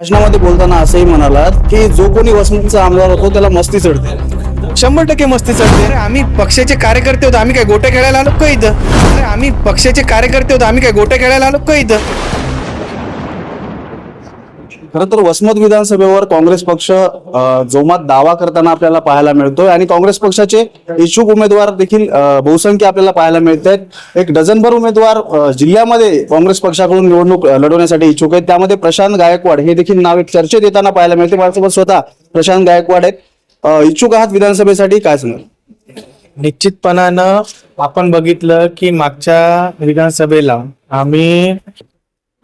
भाषणामध्ये बोलताना असंही म्हणालात की जो कोणी वसमतचा आमदार होतो त्याला मस्ती चढते. शंभर टक्के मस्ती चढते. अरे आम्ही पक्षाचे कार्यकर्ते होतो. आम्ही काय गोटे खेळायला आलो का इथं? अरे आम्ही पक्षाचे कार्यकर्ते होतो. आम्ही काय गोटे खेळायला आलो का इथं? खरं तर वसमत विधानसभेवर काँग्रेस पक्ष जोमात दावा करताना आपल्याला पाहायला मिळतोय आणि काँग्रेस पक्षाचे इच्छुक उमेदवार देखील बहुसंख्य आपल्याला पाहायला मिळत आहेत एक डझनभर उमेदवार जिल्ह्यामध्ये काँग्रेस पक्षाकडून निवडणूक लढवण्यासाठी इच्छुक आहेत. त्यामध्ये प्रशांत गायकवाड हे देखील नाव एक चर्चेत येताना पाहायला मिळते. माझ्यासोबत स्वतः प्रशांत गायकवाड आहेत. इच्छुक आहात विधानसभेसाठी काय सांगाल? निश्चितपणानं आपण बघितलं की मागच्या विधानसभेला आम्ही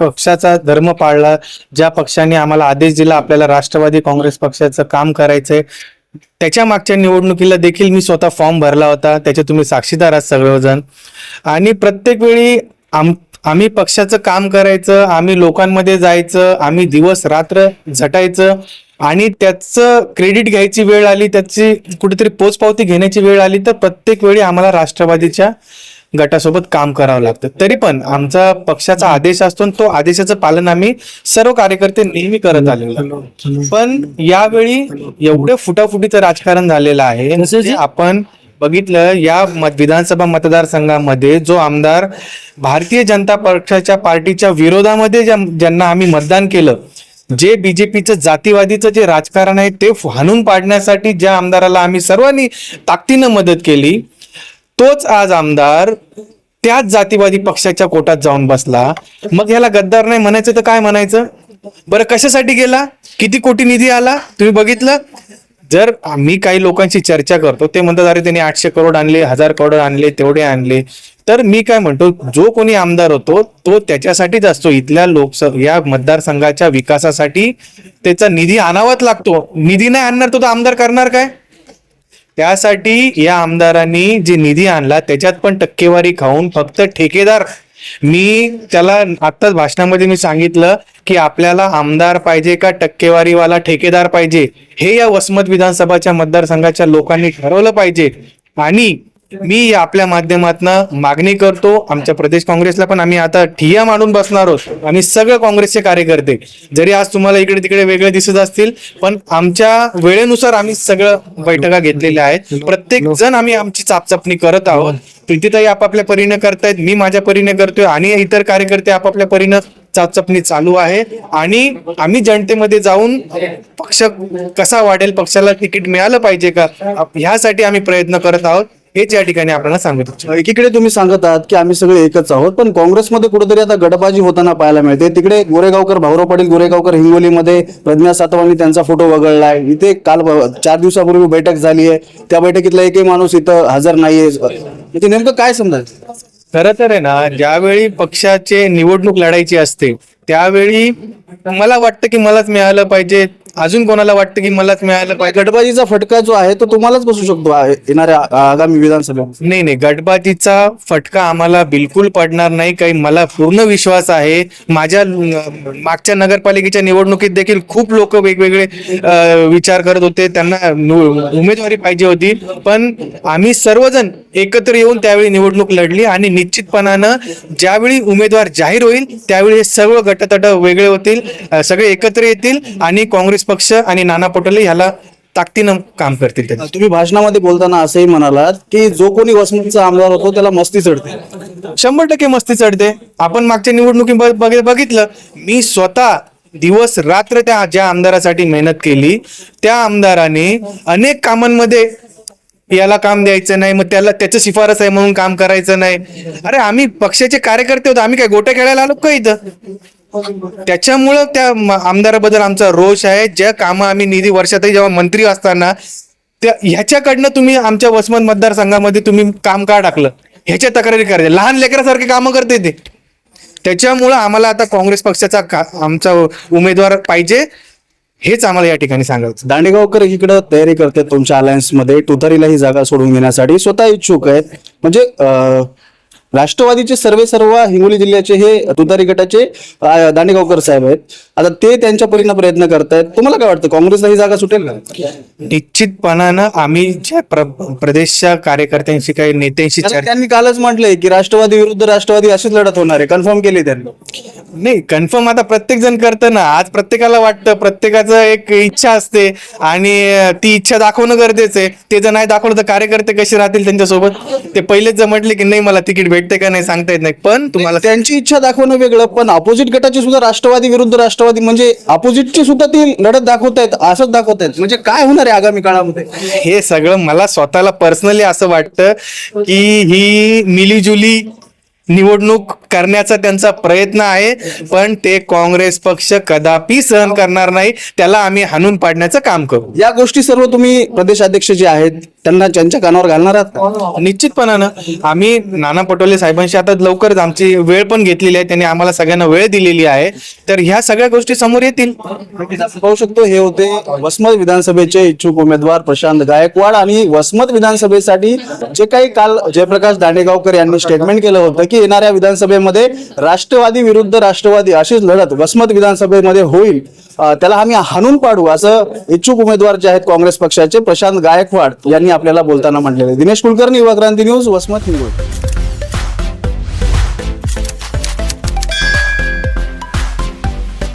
पक्षाचा धर्म पाळला ज्या पक्षाने आम्हाला आदेश दिला आपल्याला राष्ट्रवादी काँग्रेस पक्षाचं काम करायचंय. त्याच्या मागच्या निवडणुकीला देखील मी स्वतः फॉर्म भरला होता. त्याचे तुम्ही साक्षीदार आहात सर्वजण आणि प्रत्येक वेळी आम आम्ही पक्षाचं काम करायचं आम्ही लोकांमध्ये जायचं आम्ही दिवस रात्र झटायचं आणि त्याचं क्रेडिट घ्यायची वेळ आली त्याची कुठेतरी पोचपावती घेण्याची वेळ आली तर प्रत्येक वेळी आम्हाला राष्ट्रवादीच्या गटासोबत काम करावं लागतं. तरी पण आमचा पक्षाचा आदेश असतो तो आदेशाचं पालन आम्ही सर्व कार्यकर्ते नेहमी करत आलेलो. पण यावेळी एवढं फुटाफुटीचं राजकारण झालेलं आहे आपण बघितलं या मत- विधानसभा मतदारसंघामध्ये जो आमदार भारतीय जनता पक्षाच्या पार्टीच्या विरोधामध्ये ज्या- ज्यांना आम्ही मतदान केलं जे बीजेपीचं जातीवादीचं जे राजकारण आहे ते हाणून पाडण्यासाठी ज्या आमदाराला आम्ही सर्वांनी ताकदीनं मदत केली तोच आज आमदार त्याच जातीवादी पक्षाच्या कोटात जाऊन बसला. मग ह्याला गद्दार नाही म्हणायचं तर काय म्हणायचं? बरं कशासाठी गेला? किती कोटी निधी आला? तुम्ही बघितलं? जर मी काही लोकांशी चर्चा करतो ते म्हणतात अरे त्यांनी आठशे करोड आणले हजार करोड आणले तेवढे आणले. तर मी काय म्हणतो जो कोणी आमदार होतो तो त्याच्यासाठीच असतो. इथल्या लोकसभा या मतदारसंघाच्या विकासासाठी त्याचा निधी आणावाच लागतो. निधी नाही आणणार तो तर आमदार करणार काय? त्यासाठी या आमदारांनी जे निधी आणला त्याच्यात पण टक्केवारी खाऊन फक्त ठेकेदार. मी त्याला आत्ताच भाषणामध्ये मी सांगितलं की आपल्याला आमदार पाहिजे का टक्केवारीवाला ठेकेदार पाहिजे? हे या वसमत विधानसभाच्या मतदारसंघाच्या लोकांनी ठरवलं पाहिजे. आणि मी आपल्या माध्यमातून मागणी करतो आमच्या प्रदेश काँग्रेसला पण आम्ही आता ठिया मांडून बसणार आहोत. आणि सगळे काँग्रेसचे कार्यकर्ते. जरी आज तुम्हाला इकडे तिकडे वेगळे दिसत असतील पण आमच्या वेळेनुसार आम्ही सगळं बैठका घेतलेल्या आहेत. प्रत्येक जण आम्ही आमची चापचापणी करत आहोत. प्रीतीताई आपापल्या परीने करतायत मी माझ्या परीने करतोय आणि इतर कार्यकर्ते आपापल्या परीनं चाचपणी चालू आहे. आणि आम्ही जनतेमध्ये जाऊन पक्ष कसा वाढेल पक्षाला तिकीट मिळालं पाहिजे का ह्यासाठी आम्ही प्रयत्न करत आहोत. हेच या ठिकाणी आपल्याला सांगत एकीकडे तुम्ही सांगत आहात की आम्ही सगळे एकच आहोत पण काँग्रेसमध्ये कुठेतरी आता गडबाजी होताना पाहायला मिळते. तिकडे गोरेगावकर भाऊराव पाटील गोरेगावकर हिंगोलीमध्ये प्रज्ञा सातवांनी त्यांचा फोटो वगळलाय. इथे काल चार दिवसापूर्वी बैठक झाली आहे त्या बैठकीतला एकही माणूस इथं हजर नाहीये. इथे नेमकं काय समजायचं? खरं तर आहे ना ज्यावेळी पक्षाचे निवडणूक लढायची असते त्यावेळी मला वाटतं की मलाच मिळालं पाहिजे. अजून कोणाला वाटतं की मलाच मिळालं पाहिजे? गडबाजीचा फटका जो आहे तो तुम्हालाच बसू शकतो येणाऱ्या आ- आगामी विधानसभेत. नाही नाही. गटबाजीचा फटका आम्हाला बिलकुल पडणार नाही. काही मला पूर्ण विश्वास आहे. माझ्या अं, मागच्या नगरपालिकेच्या निवडणुकीत देखील खूप लोक वेगवेगळे अं, विचार करत होते. त्यांना नु- उमेदवारी पाहिजे होती. पण आम्ही सर्वजण एकत्र येऊन त्यावेळी निवडणूक लढली आणि निश्चितपणानं ज्यावेळी उमेदवार जाहीर होईल त्यावेळी हे सर्व गटतट वेगळे होतील सगळे एकत्र येतील आणि काँग्रेस पक्ष आणि नाना पटोले ह्याला ताकदीनं काम करतील. तुम्ही भाषणामध्ये बोलताना असंही म्हणालात की जो कोणी वसमतचा आमदार होतो त्याला मस्ती चढते. शंभर टक्के मस्ती चढते. आपण मागच्या निवडणुकी बघ- बघितलं मी स्वतः दिवस रात्र त्या ज्या आमदारासाठी मेहनत केली त्या आमदाराने अनेक कामांमध्ये याला काम द्यायचं नाही मग त्याला त्याचं शिफारस आहे म्हणून काम करायचं नाही. अरे आम्ही पक्षाचे कार्यकर्ते होतो आम्ही काय गोट्या खेळायला आलो का इथं? त्याच्यामुळं त्या आमदाराबद्दल आमचा रोष आहे. ज्या कामं आम्ही निधी वर्षातही जेव्हा मंत्री असताना त्या ह्याच्याकडनं तुम्ही आमच्या वसमत मतदारसंघामध्ये तुम्ही काम का टाकलं? ह्याच्या तक्रारी करायच्या. लहान लेकरासारखे कामं करते ते. त्याच्यामुळं आम्हाला आता काँग्रेस पक्षाचा का आमचा उमेदवार पाहिजे हेच आम्हाला या ठिकाणी सांगायचं. दांडेगावकर इकडं तयारी करतात तुमच्या अलायन्समध्ये तुतारीला ही जागा सोडून घेण्यासाठी स्वतः इच्छुक आहेत. म्हणजे राष्ट्रवादीचे सर्वे सर्व हिंगोली जिल्ह्याचे हे तुतारी गटाचे दांडेगावकर साहेब आहेत. आता ते त्यांच्या परीनं प्रयत्न करतायत. तुम्हाला काय वाटतं काँग्रेसला ही जागा सुटेल का? निश्चितपणानं आम्ही ज्या प्र प्रदेशच्या कार्यकर्त्यांशी काही नेत्यांशी कारण चर्चा त्यांनी कालच म्हटलंय की राष्ट्रवादी विरुद्ध राष्ट्रवादी अशीच लढत होणार आहे. कन्फर्म केली त्यांनी. नाही कन्फर्म आता प्रत्येक जण करतं ना. आज प्रत्येकाला वाटतं प्रत्येकाचं एक इच्छा असते आणि अं, ती इच्छा दाखवणं गरजेचं आहे. ते जर नाही दाखवलं तर कार्यकर्ते कसे राहतील त्यांच्यासोबत? ते पहिलेच जर म्हटले की नाही मला तिकीट भेटते का नाही सांगता येत नाही पण तुम्हाला त्यांची इच्छा दाखवणं वेगळं पण अपोजिट गटाची सुद्धा राष्ट्रवादी विरुद्ध राष्ट्रवादी म्हणजे अपोजिटची सुद्धा ती लढत दाखवतायत असंच दाखवतायत म्हणजे काय होणार आहे आगामी काळामध्ये? हे सगळं मला स्वतःला पर्सनली असं वाटतं की ही मिलीजुली निवडणूक करण्याचा त्यांचा प्रयत्न आहे पण ते काँग्रेस पक्ष कदापि सहन करणार नाही. त्याला आम्ही हाणून पाडण्याचं काम करू. या गोष्टी सर्व तुम्ही प्रदेश अध्यक्ष जे आहेत त्यांना त्यांच्या कानावर घालणार आहात? निश्चितपणानं. आम्ही नाना पटोले साहेबांशी आता लवकरच आमची वेळ पण घेतलेली आहे त्यांनी आम्हाला सगळ्यांना वेळ दिलेली आहे. तर ह्या सगळ्या गोष्टी समोर येतील. पाहू शकतो हे होते वसमत विधानसभेचे इच्छुक उमेदवार प्रशांत गायकवाड आणि वसमत विधानसभेसाठी जे काही काल जयप्रकाश दांडेगावकर यांनी स्टेटमेंट केलं होतं की येणाऱ्या विधानसभेमध्ये राष्ट्रवादी विरुद्ध राष्ट्रवादी अशीच लढत वसमत विधानसभेमध्ये होईल. त्याला आम्ही हाणून पाडू असं इच्छुक उमेदवार जे आहेत काँग्रेस पक्षाचे प्रशांत गायकवाड यांनी आपल्याला बोलताना म्हटलेले दिनेश कुलकर्णी युवा क्रांती न्यूज वसमत हिंगोली